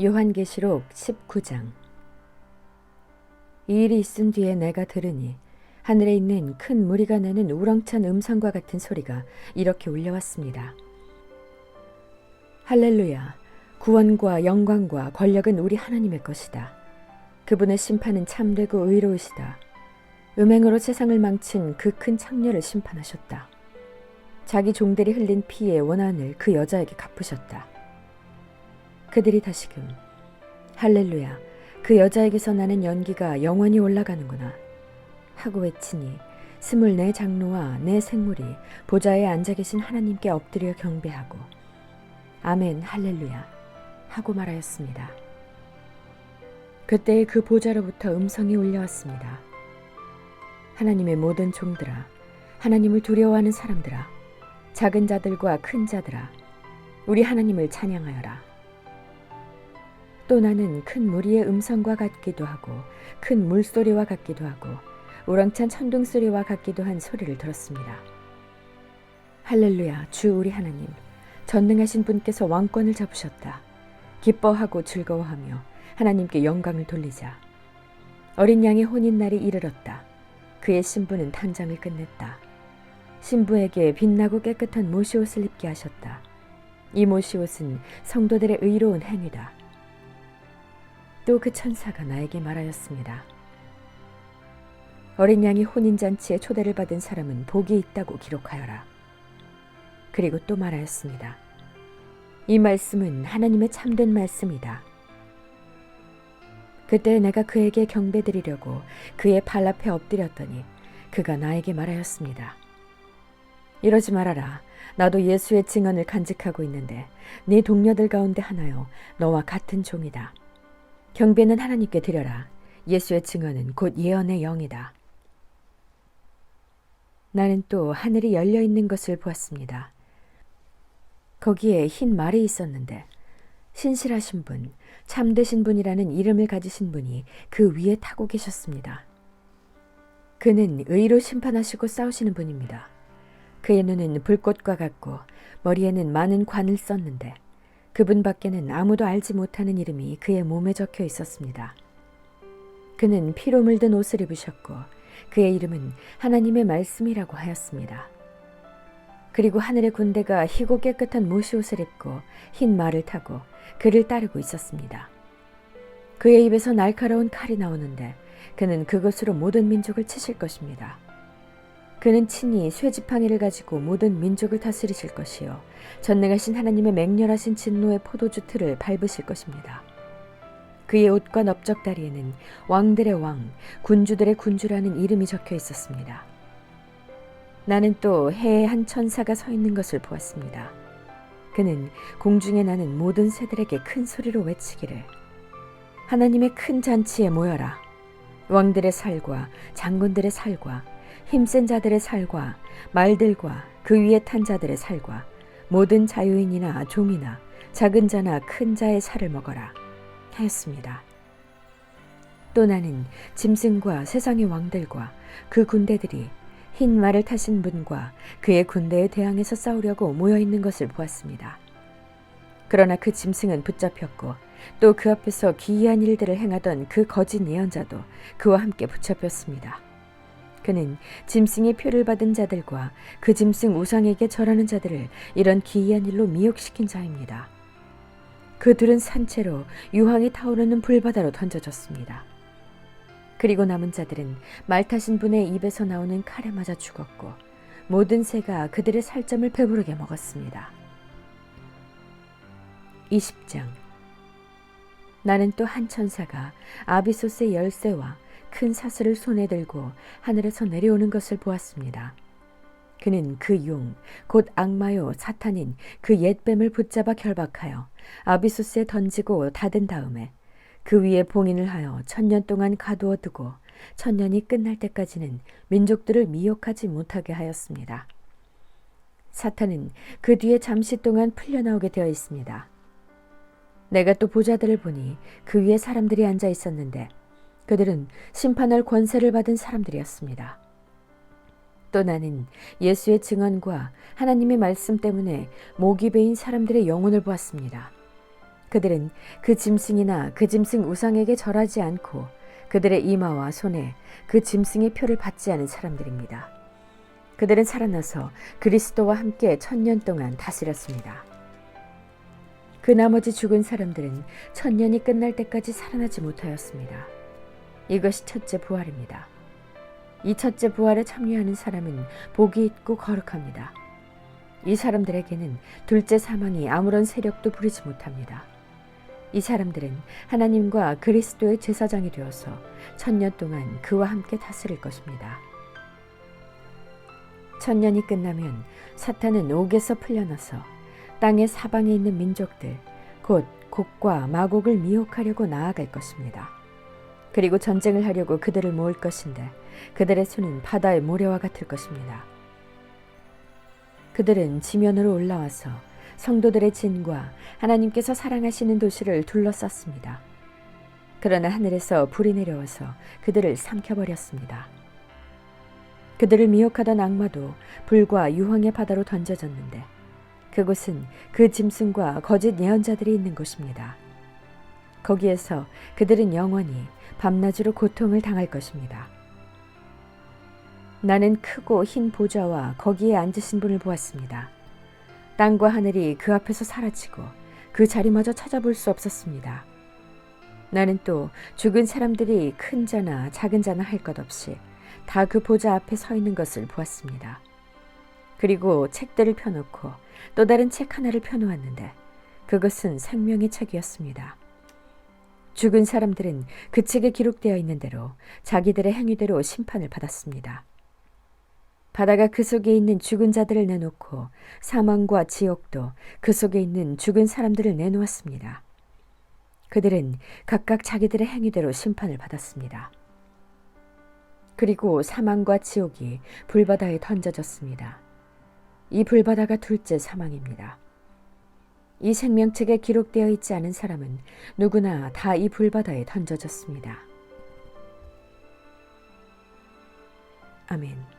요한계시록 19장 이 일이 있은 뒤에 내가 들으니 하늘에 있는 큰 무리가 내는 우렁찬 음성과 같은 소리가 이렇게 울려왔습니다. 할렐루야 구원과 영광과 권력은 우리 하나님의 것이다. 그분의 심판은 참되고 의로우시다. 음행으로 세상을 망친 그 큰 창녀를 심판하셨다. 자기 종들이 흘린 피의 원한을 그 여자에게 갚으셨다. 그들이 다시금 할렐루야 그 여자에게서 나는 연기가 영원히 올라가는구나 하고 외치니 스물네 장로와 네 생물이 보좌에 앉아 계신 하나님께 엎드려 경배하고 아멘 할렐루야 하고 말하였습니다. 그때 그 보좌로부터 음성이 울려왔습니다. 하나님의 모든 종들아 하나님을 두려워하는 사람들아 작은 자들과 큰 자들아 우리 하나님을 찬양하여라. 또 나는 큰 무리의 음성과 같기도 하고 큰 물소리와 같기도 하고 우렁찬 천둥 소리와 같기도 한 소리를 들었습니다. 할렐루야 주 우리 하나님 전능하신 분께서 왕권을 잡으셨다. 기뻐하고 즐거워하며 하나님께 영광을 돌리자. 어린 양의 혼인 날이 이르렀다. 그의 신부는 탄장을 끝냈다. 신부에게 빛나고 깨끗한 모시옷을 입게 하셨다. 이 모시옷은 성도들의 의로운 행위다. 또 그 천사가 나에게 말하였습니다. 어린 양이 혼인잔치에 초대를 받은 사람은 복이 있다고 기록하여라. 그리고 또 말하였습니다. 이 말씀은 하나님의 참된 말씀이다. 그때 내가 그에게 경배드리려고 그의 발 앞에 엎드렸더니 그가 나에게 말하였습니다. 이러지 말아라. 나도 예수의 증언을 간직하고 있는데 네 동료들 가운데 하나요. 너와 같은 종이다. 경배는 하나님께 드려라. 예수의 증언은 곧 예언의 영이다. 나는 또 하늘이 열려 있는 것을 보았습니다. 거기에 흰 말이 있었는데 신실하신 분, 참되신 분이라는 이름을 가지신 분이 그 위에 타고 계셨습니다. 그는 의로 심판하시고 싸우시는 분입니다. 그의 눈은 불꽃과 같고 머리에는 많은 관을 썼는데 그분 밖에는 아무도 알지 못하는 이름이 그의 몸에 적혀 있었습니다. 그는 피로 물든 옷을 입으셨고 그의 이름은 하나님의 말씀이라고 하였습니다. 그리고 하늘의 군대가 희고 깨끗한 모시옷을 입고 흰 말을 타고 그를 따르고 있었습니다. 그의 입에서 날카로운 칼이 나오는데 그는 그것으로 모든 민족을 치실 것입니다. 그는 친히 쇠지팡이를 가지고 모든 민족을 다스리실 것이요 전능하신 하나님의 맹렬하신 진노의 포도주 틀을 밟으실 것입니다. 그의 옷과 넓적다리에는 왕들의 왕, 군주들의 군주라는 이름이 적혀 있었습니다. 나는 또 해에 한 천사가 서 있는 것을 보았습니다. 그는 공중에 나는 모든 새들에게 큰 소리로 외치기를 하나님의 큰 잔치에 모여라. 왕들의 살과 장군들의 살과 힘센 자들의 살과 말들과 그 위에 탄 자들의 살과 모든 자유인이나 종이나 작은 자나 큰 자의 살을 먹어라 하였습니다. 또 나는 짐승과 세상의 왕들과 그 군대들이 흰 말을 타신 분과 그의 군대에 대항해서 싸우려고 모여 있는 것을 보았습니다. 그러나 그 짐승은 붙잡혔고 또 그 앞에서 기이한 일들을 행하던 그 거짓 예언자도 그와 함께 붙잡혔습니다. 그는 짐승의 표를 받은 자들과 그 짐승 우상에게 절하는 자들을 이런 기이한 일로 미혹시킨 자입니다. 그들은 산채로 유황이 타오르는 불바다로 던져졌습니다. 그리고 남은 자들은 말 타신 분의 입에서 나오는 칼에 맞아 죽었고 모든 새가 그들의 살점을 배부르게 먹었습니다. 20장 나는 또 한 천사가 아비소스의 열쇠와 큰 사슬을 손에 들고 하늘에서 내려오는 것을 보았습니다. 그는 그 용, 곧 악마요 사탄인 그 옛뱀을 붙잡아 결박하여 아비소스에 던지고 닫은 다음에 그 위에 봉인을 하여 천년 동안 가두어 두고 천년이 끝날 때까지는 민족들을 미혹하지 못하게 하였습니다. 사탄은 그 뒤에 잠시 동안 풀려나오게 되어 있습니다. 내가 또 보자들을 보니 그 위에 사람들이 앉아 있었는데 그들은 심판할 권세를 받은 사람들이었습니다. 또 나는 예수의 증언과 하나님의 말씀 때문에 목이 베인 사람들의 영혼을 보았습니다. 그들은 그 짐승이나 그 짐승 우상에게 절하지 않고 그들의 이마와 손에 그 짐승의 표를 받지 않은 사람들입니다. 그들은 살아나서 그리스도와 함께 천년 동안 다스렸습니다. 그 나머지 죽은 사람들은 천년이 끝날 때까지 살아나지 못하였습니다. 이것이 첫째 부활입니다. 이 첫째 부활에 참여하는 사람은 복이 있고 거룩합니다. 이 사람들에게는 둘째 사망이 아무런 세력도 부리지 못합니다. 이 사람들은 하나님과 그리스도의 제사장이 되어서 천년 동안 그와 함께 다스릴 것입니다. 천년이 끝나면 사탄은 옥에서 풀려나서 땅의 사방에 있는 민족들, 곧 곡과 마곡을 미혹하려고 나아갈 것입니다. 그리고 전쟁을 하려고 그들을 모을 것인데 그들의 손은 바다의 모래와 같을 것입니다. 그들은 지면으로 올라와서 성도들의 진과 하나님께서 사랑하시는 도시를 둘러쌌습니다. 그러나 하늘에서 불이 내려와서 그들을 삼켜버렸습니다. 그들을 미혹하던 악마도 불과 유황의 바다로 던져졌는데 그곳은 그 짐승과 거짓 예언자들이 있는 곳입니다. 거기에서 그들은 영원히 밤낮으로 고통을 당할 것입니다. 나는 크고 흰 보좌와 거기에 앉으신 분을 보았습니다. 땅과 하늘이 그 앞에서 사라지고 그 자리마저 찾아볼 수 없었습니다. 나는 또 죽은 사람들이 큰 자나 작은 자나 할 것 없이 다 그 보좌 앞에 서 있는 것을 보았습니다. 그리고 책들을 펴놓고 또 다른 책 하나를 펴놓았는데 그것은 생명의 책이었습니다. 죽은 사람들은 그 책에 기록되어 있는 대로 자기들의 행위대로 심판을 받았습니다. 바다가 그 속에 있는 죽은 자들을 내놓고 사망과 지옥도 그 속에 있는 죽은 사람들을 내놓았습니다. 그들은 각각 자기들의 행위대로 심판을 받았습니다. 그리고 사망과 지옥이 불바다에 던져졌습니다. 이 불바다가 둘째 사망입니다. 이 생명책에 기록되어 있지 않은 사람은 누구나 다 이 불바다에 던져졌습니다. 아멘.